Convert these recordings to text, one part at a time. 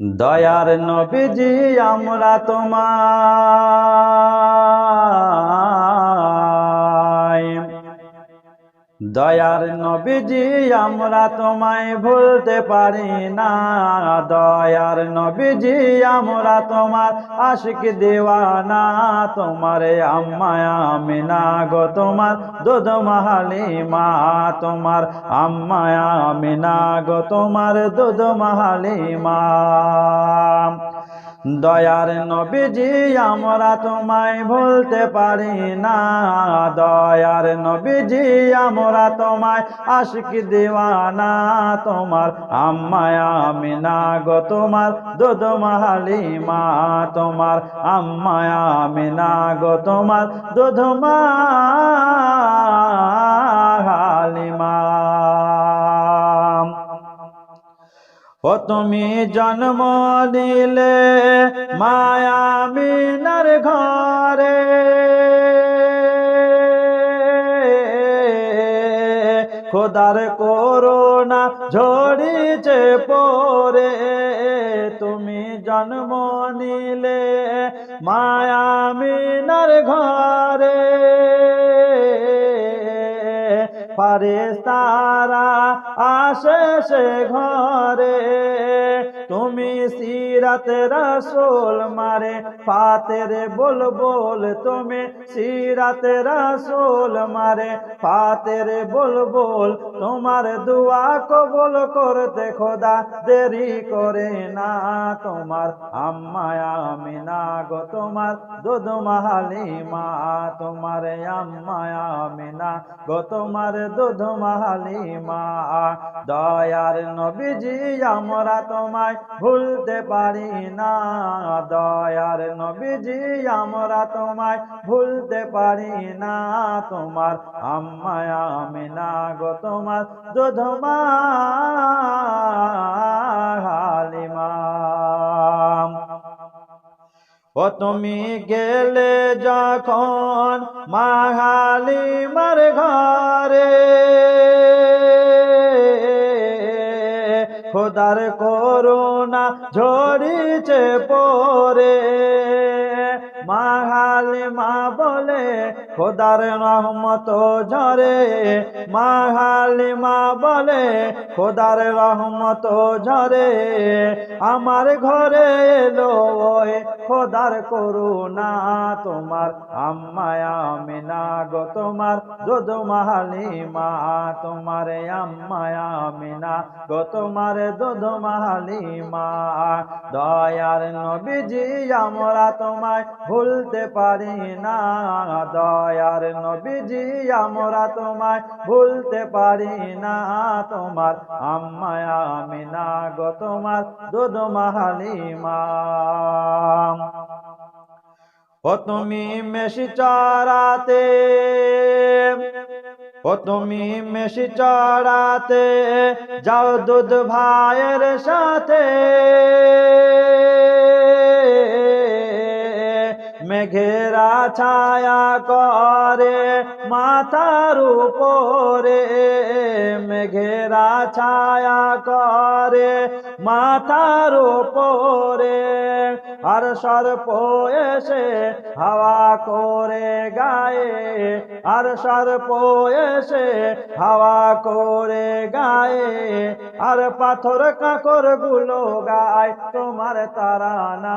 দয়ার নবীজি আমরা তোমায় দয়ার নবীজি, আমরা তোমায় ভুলতে পারি না। দয়ার নবীজি, আমরা তোমার আশিক দেওয়ানা, তোমার আম্মায় আমিনা গো, তোমার দুধ মাহালি মা তোমার আম্মায় আমিনা গো, তোমার দুধ মাহালি মা দয়ার নবীজি, আমরা তোমায় ভুলতে পারি না। দয়ার নবীজি, আমরা তোমায় আশিক দিওয়ানা। তোমার আম্মায় আমি না গো, তোমার দুধ মাহালি তোমার আম্মায় আমি না গো, তোমার দুধ মাহালি ও তুমি জন্ম দিলে মায়ামিনার ঘরে। খোদার করোনা ঝড়িছে পরে। তুমি জন্ম নিলে মায়ামিনার ঘরে। ফারেস্তারা আসে সে ঘরে। তুমি সিরাত রাসোল মারে ফাতের বল বল তুমি সিরাত রাসোল মারে ফাতের বল বল তোমার দুয়া কবল করতে খোদা দেরি করে না। তোমার আম্মায় আমিনা গো, তোমার দুধ মাহালি মা তোমার আম্মায় আমিনা গো, তোমার দুধ মাহালি মা দয়ার নবীজি, আমরা তোমায় ভুলতে পারি না। দয়ার নবীজি, আমরা তোমায় ভুলতে পারি না। তোমার আম্মায় আমিনা গো, তোমার দুধ মাহালি মা ও তুমি গেলে যখন মাহালি মার ঘরে, খোদার করোনা ঝরিছে পরে মাহালি মা বলে খোদার রহমত ঝরে মা বলে, খোদার রহমত ঝরে, আমার ঘরে এলো খোদার করুণা। তোমার আম্মায় আমিনা গো, তোমার দুধ মাহালি মা, তোমার আম্মায় গো, তোমার দুধ মাহালি মা। দয়ার নবীজি, আমরা তোমায় ভুলতে পারি না। দয়ার নবীজি, আমরা তোমায় ভুলতে পারি না। তোমার আম্মায় আমি না গো, তোমার দুধ মাহালি মা। ও তুমি মেশি চড়াতে ও তুমি মেশি চড়াতে যাও দুধ ভাইয়ের সাথে। ছায়া করে মাথার উপরে মেঘেরা ছায়া করে মাথার উপরে আর সর পোয়েছে, হাওয়া করে গায়ে। আর সর পোয়েছে, হাওয়া করে গায়ে। আর পাথর কাকরগুলো গায়, তোমার তারা না,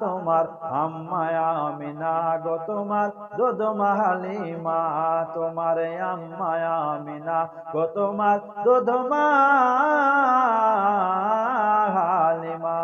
তোমার আম্মায় আমিনা গো, তোমার দুধ মাহালিমা, তোমার আম্মায় আমিনা গো, তোমার দুধ মা হালিমা